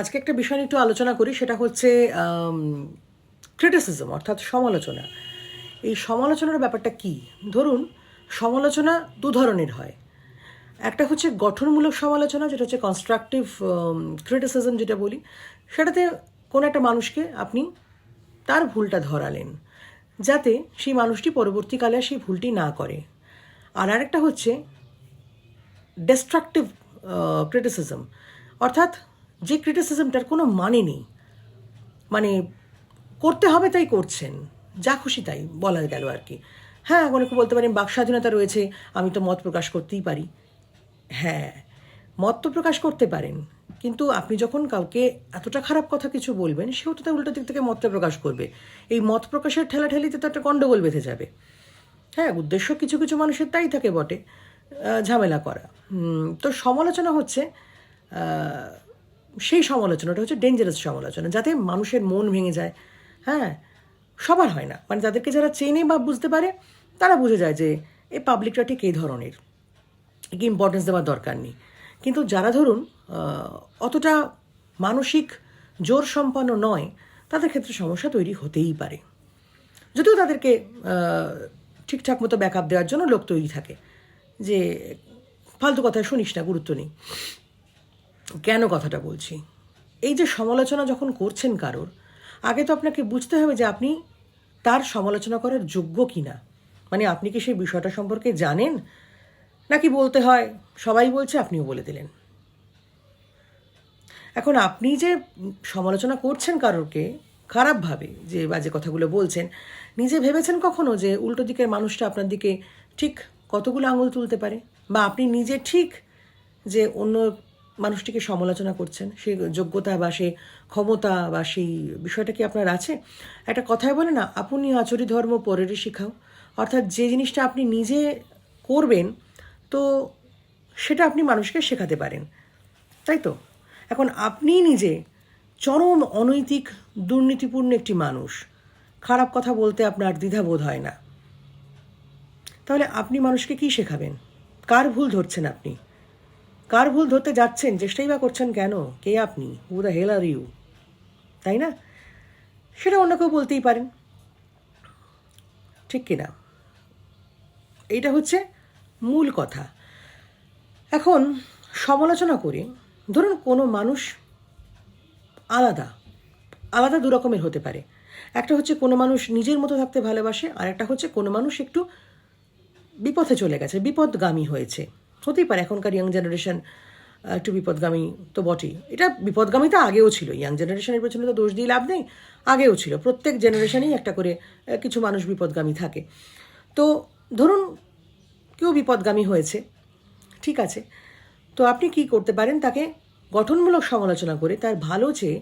আজকে একটা বিষয় নিয়ে একটু আলোচনা করি, সেটা হচ্ছে ক্রিটিসিজম অর্থাৎ সমালোচনা। এই সমালোচনার ব্যাপারটা কি? ধরুন, সমালোচনা দু ধরনের হয়। একটা হচ্ছে গঠনমূলক সমালোচনা, যেটা হচ্ছে কনস্ট্রাকটিভ ক্রিটিসিজম যেটা বলি, সেটাতে কোনো একটা মানুষকে আপনি তার ভুলটা ধরালেন, যাতে সেই মানুষটি পরবর্তীকালে সেই ভুলটি না করে। আর আরেকটা হচ্ছে ডেস্ট্রাকটিভ ক্রিটিসিজম অর্থাৎ যে ক্রিটিসিজমটার কোনো মানে নেই। মানে করতে হবে তাই করছেন, যা খুশি তাই বলা গেল আর কি। হ্যাঁ অনেকে বলতে পারেন বাক স্বাধীনতা রয়েছে, আমি তো মত প্রকাশ করতেই পারি। হ্যাঁ মত তো প্রকাশ করতে পারেন, কিন্তু আপনি যখন কাউকে এতটা খারাপ কথা কিছু বলবেন, সেও তো তার উল্টো দিক থেকে মতটা প্রকাশ করবে। এই মত প্রকাশের ঠেলাঠেলিতে তো একটা গণ্ডগোল বেঁধে যাবে। হ্যাঁ উদ্দেশ্য কিছু কিছু মানুষের তাই থাকে বটে ঝামেলা করা। তো সমালোচনা হচ্ছে সেই সমালোচনাটা হচ্ছে ডেঞ্জারাস সমালোচনা, যাতে মানুষের মন ভেঙে যায়। হ্যাঁ সবার হয় না। মানে তাদেরকে যারা চেনে বা বুঝতে পারে, তারা বুঝে যায় যে এই পাবলিকটা ঠিক এই ধরনের। কি ইম্পর্টেন্স দেওয়ার দরকার নেই। কিন্তু যারা ধরুন অতটা মানসিক জোর সম্পন্ন নয়, তাদের ক্ষেত্রে সমস্যা তৈরি হতেই পারে। যদিও তাদেরকে ঠিকঠাক মতো ব্যাকআপ দেওয়ার জন্য লোক তৈরি থাকে, যে ফালতু কথা শুনিস না, গুরুত্ব নেই। কেন কথাটা বলছি? এই যে সমালোচনা যখন করছেন কারোর, আগে তো আপনাকে বুঝতে হবে যে আপনি তার সমালোচনা করার যোগ্য কি না মানে আপনি কি সেই বিষয়টা সম্পর্কে জানেন? নাকি বলতে হয়, সবাই বলছে, আপনিও বলে দিলেন। এখন আপনি যে সমালোচনা করছেন কারোরকে, খারাপভাবে যে বাজে কথাগুলো বলছেন, নিজে ভেবেছেন কখনো যে উল্টো দিকের মানুষটা আপনার দিকে ঠিক কতগুলো আঙুল তুলতে পারে? বা আপনি নিজে ঠিক যে অন্য মানুষটিকে সমালোচনা করছেন সেই যোগ্যতা বা সেই ক্ষমতা বা সেই বিষয়টা কি আপনার আছে? একটা কথায় বলে না, আপনি আচরি ধর্ম পরেরই শিখাও। অর্থাৎ যে জিনিসটা আপনি নিজে করবেন, তো সেটা আপনি মানুষকে শেখাতে পারেন। তাই তো? এখন আপনি নিজে চরম অনৈতিক, দুর্নীতিপূর্ণ একটি মানুষ, খারাপ কথা বলতে আপনার দ্বিধাবোধ হয় না। তাহলে আপনি মানুষকে কি শেখাবেন? কার ভুল ধরছেন আপনি? কার ভুল ধরতে যাচ্ছেন? চেষ্টাই বা করছেন কেন? কে আপনি? Who the hell are you তাই না? সেটা অন্য কেউ বলতেই পারেন। ঠিক কিনা? এইটা হচ্ছে মূল কথা। এখন সমালোচনা করে, ধরুন কোনো মানুষ আলাদা আলাদা দু রকমের হতে পারে। একটা হচ্ছে কোনো মানুষ নিজের মতো থাকতে ভালোবাসে, আর একটা হচ্ছে কোনো মানুষ একটু বিপথে চলে গেছে, বিপদগামী হয়েছে। হতেই পারে, এখনকার ইয়াং জেনারেশন একটু বিপদগামী তো বটেই। এটা বিপদগামী তো আগেও ছিল ইয়াং জেনারেশনের পেছনে তো দোষ দিয়ে লাভ নেই, আগেও ছিল। প্রত্যেক জেনারেশনেই একটা করে কিছু মানুষ বিপদগামী থাকে। তো ধরুন কেউ বিপদগামী হয়েছে, ঠিক আছে, তো আপনি কি করতে পারেন? তাকে গঠনমূলক সমালোচনা করে তার ভালো চেয়ে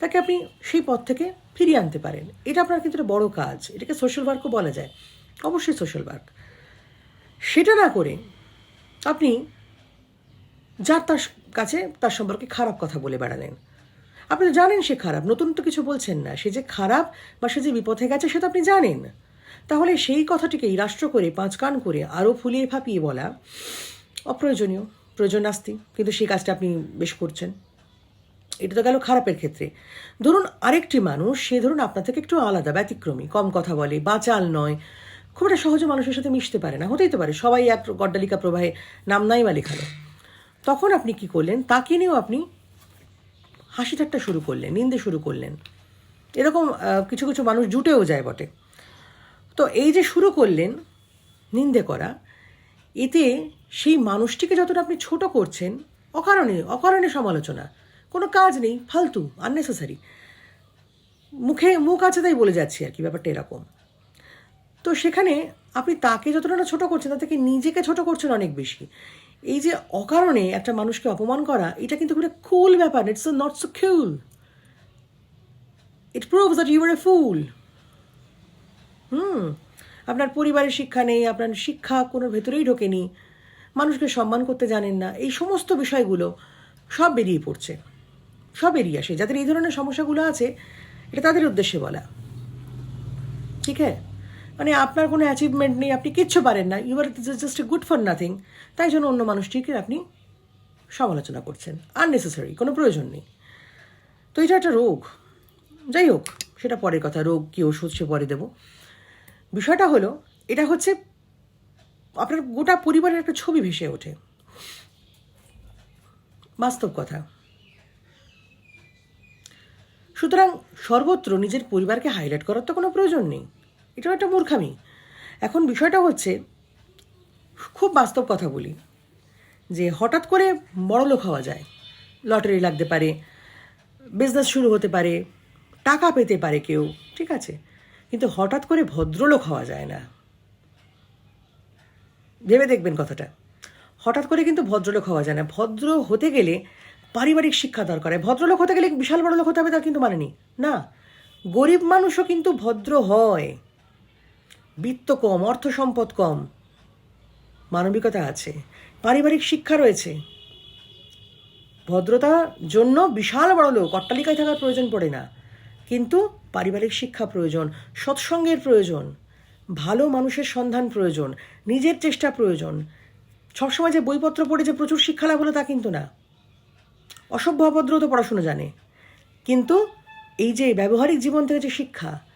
তাকে আপনি সেই পথ থেকে ফিরিয়ে আনতে পারেন। এটা আপনার কিন্তু একটা বড় কাজ। এটাকে সোশ্যাল ওয়ার্কও বলা যায়। অবশ্যই সোশ্যাল ওয়ার্ক সেটা না করে আপনি যার তার কাছে তার সম্পর্কে খারাপ কথা বলে বেড়ালেন। আপনি জানেন সে খারাপ, নতুন তো কিছু বলছেন না। সে যে খারাপ বা সে যে বিপথে গেছে সেটা আপনি জানেন। তাহলে সেই কথাটিকেই রাষ্ট্র করে পাঁচ কান করে আরও ফুলিয়ে ফাঁপিয়ে বলা অপ্রয়োজনীয়, প্রয়োজন নাস্তি কিন্তু সেই কাজটা আপনি বেশ করছেন। এটা তো গেল খারাপের ক্ষেত্রে। ধরুন আরেকটি মানুষ, সে ধরুন আপনার থেকে একটু আলাদা, ব্যতিক্রমী, কম কথা বলে, বাচাল নয়। খুব একটা সহজে মানুষের সাথে মিশতে পারে না, হতেই তো পারে। সবাই এক গড্ডালিকা প্রবাহে নাম নাই বা লেখালো তখন আপনি কি করলেন? তাকে নিয়েও আপনি হাসি ঠাট্টা শুরু করলেন, নিন্দে শুরু করলেন। এরকম কিছু কিছু মানুষ জুটেও যায় বটে। তো এই যে শুরু করলেন নিন্দে করা, এতে সেই মানুষটিকে যতটা আপনি ছোট করছেন, অকারণে অকারণে সমালোচনা, কোনো কাজ নেই, ফালতু আননেসেসারি মুখে মুখ আছে তাই বলে যাচ্ছি আর কি, ব্যাপারটা এরকম। তো সেখানে আপনি তাকে যতটা না ছোট করছেন তার থেকে নিজেকে ছোট করছেন অনেক বেশি? এই যে অকারণে একটা মানুষকে অপমান করা, এটা কিন্তু একটা কুল ব্যাপার it's not so cool it proves that you are a fool hmm, আপনার পরিবারের শিক্ষা নেই, আপনার শিক্ষা কোনো ভেতরেই ঢোকেনি, মানুষকে সম্মান করতে জানেন না, এই সমস্ত বিষয়গুলো সব বেরিয়ে পড়ছে, সব বেরিয়ে আসে। যাদের এই ধরনের সমস্যাগুলো আছে, এটা তাদের উদ্দেশ্যে বলা। ঠিক আছে? মানে আপনার কোনো অ্যাচিভমেন্ট নেই, আপনি কিচ্ছু পারেন না। You are just a good for nothing তাই জন্য অন্য মানুষটিকে আপনি সমালোচনা করছেন। আননেসেসারি কোনো প্রয়োজন নেই। তো এটা একটা রোগ। যাই হোক, সেটা পরের কথা, রোগ কী ওষুধ, সে পরে দেবো। বিষয়টা হলো, এটা হচ্ছে আপনার গোটা পরিবারের একটা ছবি ভেসে ওঠে। বাস্তব কথা। সুতরাং সর্বত্র নিজের পরিবারকে হাইলাইট করার তো কোনো প্রয়োজন নেই। এটাও একটা মূর্খামি। এখন বিষয়টা হচ্ছে, খুব বাস্তব কথা বলি, যে হঠাৎ করে বড়লোক হওয়া যায়, লটারি লাগতে পারে বিজনেস শুরু হতে পারে, টাকা পেতে পারে কেউ, ঠিক আছে? কিন্তু হঠাৎ করে ভদ্রলোক হওয়া যায় না। ভেবে দেখবেন কথাটা। হঠাৎ করে কিন্তু ভদ্রলোক হওয়া যায় না। ভদ্র হতে গেলে পারিবারিক শিক্ষা দরকার হয়। ভদ্রলোক হতে গেলে বিশাল বড় লোক হতে হবে তার কিন্তু মানে না, গরিব মানুষও কিন্তু ভদ্র হয়। বিত্ত কম, অর্থ সম্পদ কম। মানবিকতা আছে, পারিবারিক শিক্ষা রয়েছে। ভদ্রতার জন্য বিশাল বড় লোক, অট্টালিকায় থাকার প্রয়োজন পড়ে না। কিন্তু পারিবারিক শিক্ষা প্রয়োজন, সৎসঙ্গের প্রয়োজন, ভালো মানুষের সন্ধান প্রয়োজন, নিজের চেষ্টা প্রয়োজন। সবসময় যে বইপত্র পড়ে যে প্রচুর শিক্ষা লাভ হলো তা কিন্তু না। অসভ্য অভদ্র তো পড়াশুনো জানে। কিন্তু এই যে ব্যবহারিক জীবন থেকে যে শিক্ষা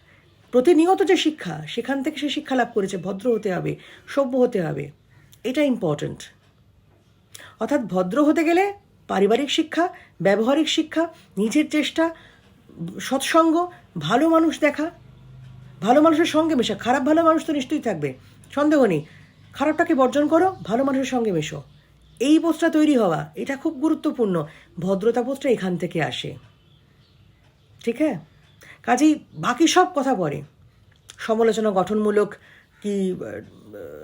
প্রতিনিয়ত যে শিক্ষা, সেখান থেকে সে শিক্ষা লাভ করেছে, ভদ্র হতে হবে, সভ্য হতে হবে, এটা ইম্পর্ট্যান্ট অর্থাৎ ভদ্র হতে গেলে পারিবারিক শিক্ষা, ব্যবহারিক শিক্ষা, নিজের চেষ্টা, সৎসঙ্গ, ভালো মানুষ দেখা, ভালো মানুষের সঙ্গে মেশা, খারাপ ভালো মানুষ তো নিশ্চয়ই থাকবে, সন্দেহ নেই, খারাপটাকে বর্জন করো, ভালো মানুষের সঙ্গে মেশো। এই বোধটা তৈরি হওয়া, এটা খুব গুরুত্বপূর্ণ, ভদ্রতা বোধটা এখান থেকে আসে। ঠিক হ্যাঁ? কাজেই বাকি সব কথা পরে। সমালোচনা গঠনমূলক কি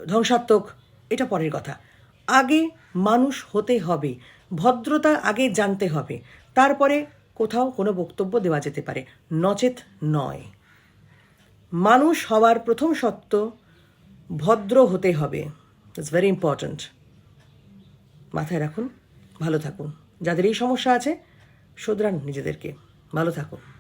ধ্বংসাত্মক, এটা পরের কথা। আগে মানুষ হতে হবে, ভদ্রতা আগে জানতে হবে, তারপরে কোথাও কোনো বক্তব্য দেওয়া যেতে পারে, নচেত নয়। মানুষ হওয়ার প্রথম সত্য ভদ্র হতে হবে। ইটস ভেরি ইম্পর্ট্যান্ট মাথায় রাখুন, ভালো থাকুন। যাদের এই সমস্যা আছে, শোধরান নিজেদেরকে। ভালো থাকুন।